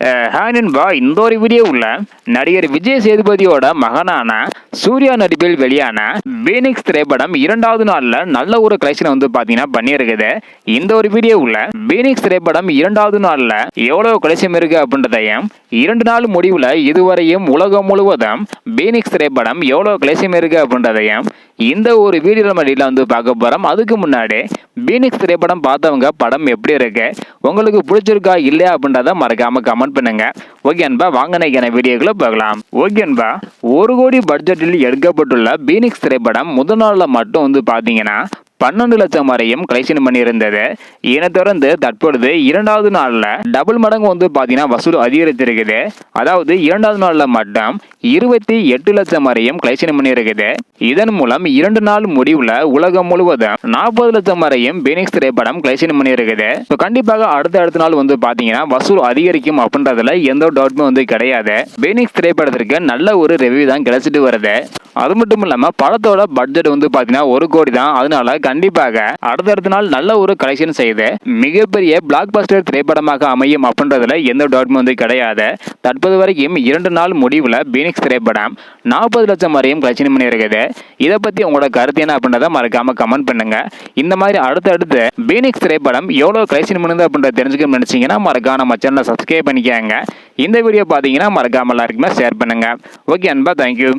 ஹேனன்பா இந்த ஒரு வீடியோவில் நடிகர் விஜய் சேதுபதியோட மகனான சூர்யா நடிப்பில் வெளியான பீனிக்ஸ் திரைப்படம் இரண்டாவது நாளில் நல்ல ஒரு கலெக்ஷன் வந்து பார்த்தீங்கன்னா பண்ணியிருக்குது. இந்த ஒரு வீடியோவில் பீனிக்ஸ் திரைப்படம் இரண்டாவது நாளில் எவ்வளோ கலெக்ஷன் இருக்கு அப்படின்றதையும் இரண்டு நாள் முடிவில் இதுவரையும் உலகம் முழுவதும் பீனிக்ஸ் திரைப்படம் எவ்வளோ கலெக்ஷன் இருக்கு அப்படின்றதையும் இந்த ஒரு வீடியோ மடியில் வந்து பார்க்க போகிறோம் அதுக்கு முன்னாடி பீனிக்ஸ் திரைப்படம் பார்த்தவங்க படம் எப்படி இருக்கு உங்களுக்கு பிடிச்சிருக்கா இல்லையா அப்படின்றத மறக்காமல் கமெண்ட் பண்ணுங்க. ஓகே அன்பா வாங்க நினைக்கிற வீடியோக்குள்ள பார்க்கலாம். ஓகே அன்பா ஒரு கோடி பட்ஜெட்டில் எடுக்கப்பட்டுள்ள பீனிக்ஸ் திரைப்படம் முதல் நாளில் மட்டும் வந்து பார்த்தீங்கன்னா பன்னெண்டு லட்சம் வரையும் கலெக்ஷன் பண்ணியிருந்தது. இதனை தொடர்ந்து தற்பொழுது இரண்டாவது நாளில் டபுள் மடங்கு வந்து பார்த்தீங்கன்னா வசூல் அதிகரித்திருக்குது. அதாவது இரண்டாவது நாளில் மட்டும் இருபத்தி எட்டு லட்சம் வரையும் கலெக்ஷன் பண்ணியிருக்குது. இதன் மூலம் இரண்டு நாள் முடிவில் உலகம் முழுவதும் நாற்பது லட்சம் வரையும் பீனிக்ஸ் திரைப்படம் கலெக்ஷன் பண்ணியிருக்குது. ஸோ கண்டிப்பாக அடுத்த அடுத்த நாள் வந்து பார்த்தீங்கன்னா வசூல் அதிகரிக்கும் அப்படின்றதுல எந்த ஒரு டவுட்டுமே வந்து கிடையாது. பீனிக்ஸ் திரைப்படத்திற்கு நல்ல ஒரு ரிவ்யூ தான் கிடைச்சிட்டு வருது. அது மட்டும் இல்லாமல் படத்தோட பட்ஜெட் வந்து பார்த்தீங்கன்னா ஒரு கோடி தான். அதனால கண்டிப்பாக அடுத்தடுத்த நாள் நல்ல ஒரு கலெக்ஷன் செய்து மிகப்பெரிய பிளாக் பஸ்டர் திரைப்படமாக அமையும் அப்படின்றதுல எந்த டவுட்டும் வந்து கிடையாது. தற்போது வரைக்கும் இரண்டு நாள் முடிவில் பீனிக்ஸ் திரைப்படம் நாற்பது லட்சம் வரையும் கலெக்ஷன் பண்ணியிருக்குது இதை பற்றி உங்களோட கருத்து என்ன அப்படின்றத மறக்காம கமெண்ட் பண்ணுங்க. இந்த மாதிரி அடுத்தடுத்து பீனிக்ஸ் திரைப்படம் எவ்வளோ கலெக்ஷன் பண்ணுது அப்படின்றத தெரிஞ்சுக்க நினச்சிங்கன்னா மறக்காம நம்ம சேனலை சப்ஸ்கிரைப் பண்ணிக்காங்க. இந்த வீடியோ பார்த்தீங்கன்னா மறக்காம எல்லாருக்குமே ஷேர் பண்ணுங்க. ஓகே அன்பா தேங்க்யூ